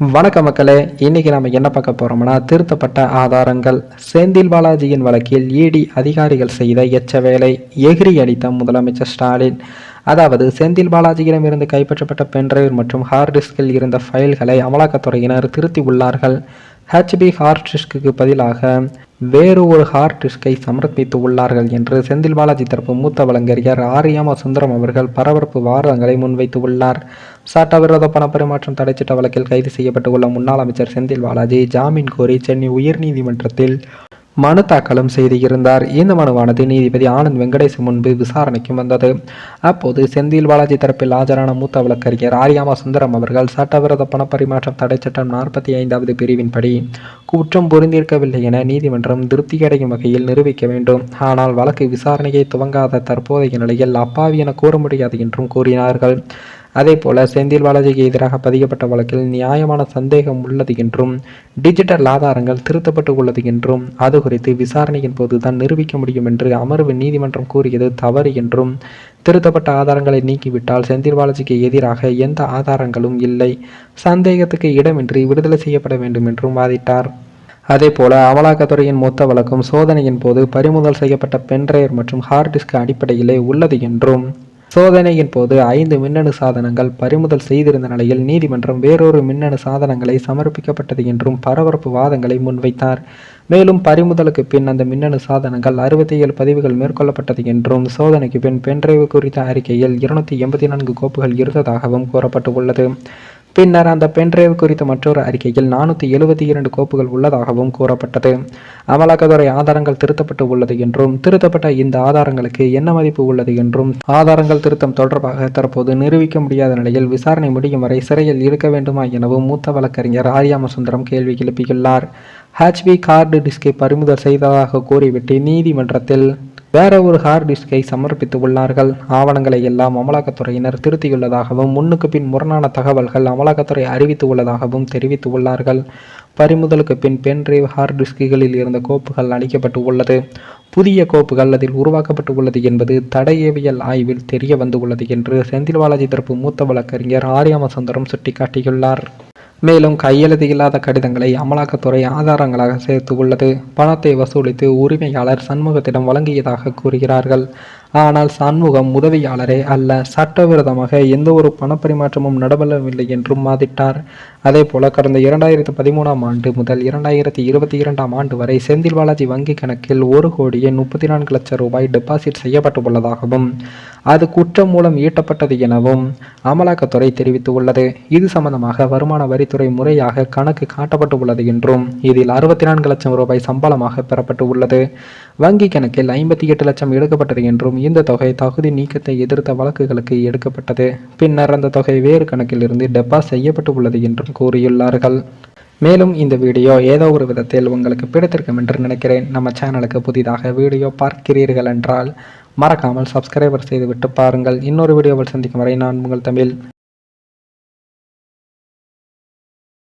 வணக்க மக்களே இன்னைக்கு நம்ம என்ன பார்க்க போறோம்னா திருத்தப்பட்ட ஆதாரங்கள். செந்தில் பாலாஜியின் வழக்கில் இடி அதிகாரிகள் செய்த எச்ச வேலை எகிரி அடித்த முதலமைச்சர் ஸ்டாலின். அதாவது செந்தில் பாலாஜியிடமிருந்து கைப்பற்றப்பட்ட பென்டிரைவ் மற்றும் ஹார்ட் டிஸ்கில் இருந்த ஃபைல்களை அமலாக்கத்துறையினர் திருத்தி உள்ளார்கள். ஹெச்பி ஹார்ட் டிஸ்க்கு பதிலாக வேறு ஒரு ஹார்ட் டிஸ்கை சமர்ப்பித்து உள்ளார்கள் என்று செந்தில் பாலாஜி தரப்பு மூத்த வழங்கறிஞர் ஆரியாம சுந்தரம் அவர்கள் பரபரப்பு வாதங்களை முன்வைத்து உள்ளார் சட்டவிரோத பணப்பரிமாற்றம் தடைச்சிட்ட வழக்கில் கைது செய்யப்பட்டுள்ள முன்னாள் அமைச்சர் செந்தில் பாலாஜி ஜாமீன் கோரி சென்னை உயர்நீதிமன்றத்தில் மனு தாக்கலும் செய்திருந்தார். இந்த மனுவானது நீதிபதி ஆனந்த் வெங்கடேஷ் முன்பு விசாரணைக்கும் வந்தது. அப்போது செந்தில் பாலாஜி தரப்பில் ஆஜரான மூத்த வழக்கறிஞர் ஆரியாமா சுந்தரம் அவர்கள் சட்டவிரோத பணப்பரிமாற்றம் தடை சட்டம் நாற்பத்தி ஐந்தாவது பிரிவின்படி குற்றம் புரிந்திருக்கவில்லை என நீதிமன்றம் திருப்தியடையும் வகையில் நிரூபிக்க வேண்டும். ஆனால் வழக்கு விசாரணையை துவங்காத தற்போதைய நிலையில் அப்பாவி என கூற முடியாது என்றும் கூறினார்கள். அதேபோல செந்தில் பாலாஜிக்கு எதிராக பதியப்பட்ட வழக்கில் நியாயமான சந்தேகம் உள்ளது என்றும் டிஜிட்டல் ஆதாரங்கள் திருத்தப்பட்டு உள்ளது என்றும் அது குறித்து விசாரணையின் போதுதான் நிரூபிக்க முடியும் என்று அமர்வு நீதிமன்றம் கூறியது தவறு என்றும் திருத்தப்பட்ட ஆதாரங்களை நீக்கிவிட்டால் செந்தில் பாலாஜிக்கு எதிராக எந்த ஆதாரங்களும் இல்லை சந்தேகத்துக்கு இடமின்றி விடுதலை செய்யப்பட வேண்டும் என்றும் வாதிட்டார். அதேபோல அமலாக்கத்துறையின் மொத்த வழக்கும் சோதனையின் போது பறிமுதல் செய்யப்பட்ட பென்ட்ரைவ் மற்றும் ஹார்ட் டிஸ்க் அடிப்படையிலே உள்ளது என்றும் சோதனையின் போது ஐந்து மின்னணு சாதனங்கள் பறிமுதல் செய்திருந்த நிலையில் நீதிமன்றம் வேறொரு மின்னணு சாதனங்களை சமர்ப்பிக்கப்பட்டது என்றும் பரபரப்பு வாதங்களை முன்வைத்தார். மேலும் பறிமுதலுக்கு பின் அந்த மின்னணு சாதனங்கள் அறுபத்தி ஏழு பதிவுகள் மேற்கொள்ளப்பட்டது என்றும் சோதனைக்கு பின் பென்டிரைவு குறித்த அறிக்கையில் இருநூத்தி எண்பத்தி நான்கு கோப்புகள் இருந்ததாகவும் கூறப்பட்டு உள்ளது பின்னர் அந்த பென்டிரைவ் குறித்த மற்றொரு அறிக்கையில் நானூற்றி எழுபத்தி இரண்டு கோப்புகள் உள்ளதாகவும் கூறப்பட்டது. அமலாக்கத்துறை ஆதாரங்கள் திருத்தப்பட்டு உள்ளது என்றும் திருத்தப்பட்ட இந்த ஆதாரங்களுக்கு என்ன மதிப்பு உள்ளது என்றும் ஆதாரங்கள் திருத்தம் தொடர்பாக தற்போது நிரூபிக்க முடியாத நிலையில் விசாரணை முடியும் வரை சிறையில் இருக்க வேண்டுமா எனவும் மூத்த வழக்கறிஞர் ஆரியாம சுந்தரம் கேள்வி எழுப்பியுள்ளார். ஹெச்பி கார்டு டிஸ்கை பறிமுதல் செய்ததாக கூறிவிட்டு நீதிமன்றத்தில் வேற ஒரு ஹார்ட் டிஸ்கை சமர்ப்பித்து உள்ளார்கள் ஆவணங்களை எல்லாம் அமலாக்கத்துறையினர் திருத்தியுள்ளதாகவும் முன்னுக்கு பின் முரணான தகவல்கள் அமலாக்கத்துறை அறிவித்து உள்ளதாகவும் தெரிவித்து உள்ளார்கள் பறிமுதலுக்கு பின் பென்ட்ரைவ் ஹார்ட் டிஸ்குகளில் இருந்த கோப்புகள் அளிக்கப்பட்டு உள்ளது புதிய கோப்புகள் அதில் உருவாக்கப்பட்டு உள்ளது என்பது தடையவியல் ஆய்வில் தெரிய வந்துள்ளது என்று செந்தில் பாலாஜி தரப்பு மூத்த வழக்கறிஞர் ஆரியாமசுந்தரம் சுட்டிக்காட்டியுள்ளார். மேலும் கையெழுத்து இல்லாத கடிதங்களை அமலாக்கத்துறை ஆதாரங்களாக சேர்த்து உள்ளது பணத்தை வசூலித்து உரிமையாளர் சண்முகத்திடம் வழங்கியதாக கூறுகிறார்கள். ஆனால் சண்முகம் உதவியாளரே அல்ல. சட்டவிரோதமாக எந்த ஒரு பணப்பரிமாற்றமும் நடைபெறவில்லை என்றும் வாதிட்டார். அதே போல கடந்த இரண்டாயிரத்தி பதிமூணாம் ஆண்டு முதல் இரண்டாயிரத்தி இருபத்தி இரண்டாம் ஆண்டு வரை செந்தில் பாலாஜி வங்கி கணக்கில் ஒரு கோடியே முப்பத்தி நான்கு லட்சம் ரூபாய் டெபாசிட் செய்யப்பட்டுள்ளதாகவும் அது குற்றம் மூலம் ஈட்டப்பட்டது எனவும் அமலாக்கத்துறை தெரிவித்து உள்ளது இது சம்பந்தமாக வருமான வரித்துறை முறையாக கணக்கு காட்டப்பட்டு உள்ளது என்றும் இதில் அறுபத்தி நான்கு லட்சம் ரூபாய் சம்பளமாக பெறப்பட்டு உள்ளது வங்கி கணக்கில் ஐம்பத்தி எட்டு லட்சம் எடுக்கப்பட்டது என்றும் இந்த தொகை தகுதி நீக்கத்தை எதிர்த்த வழக்குகளுக்கு எடுக்கப்பட்டது. பின்னர் அந்த தொகை வேறு கணக்கில் இருந்து டெபாஸ் செய்யப்பட்டு உள்ளது என்றும் கூறியுள்ளார்கள். மேலும் இந்த வீடியோ ஏதோ ஒரு விதத்தில் உங்களுக்கு பிடித்திருக்கும் என்று நினைக்கிறேன். நம்ம சேனலுக்கு புதிதாக வீடியோ பார்க்கிறீர்கள் என்றால் மறக்காமல் சப்ஸ்கிரைபர் செய்துவிட்டு பாருங்கள். இன்னொரு வீடியோவில் சந்திக்கும் வரை நான் உங்கள் தமிழ்.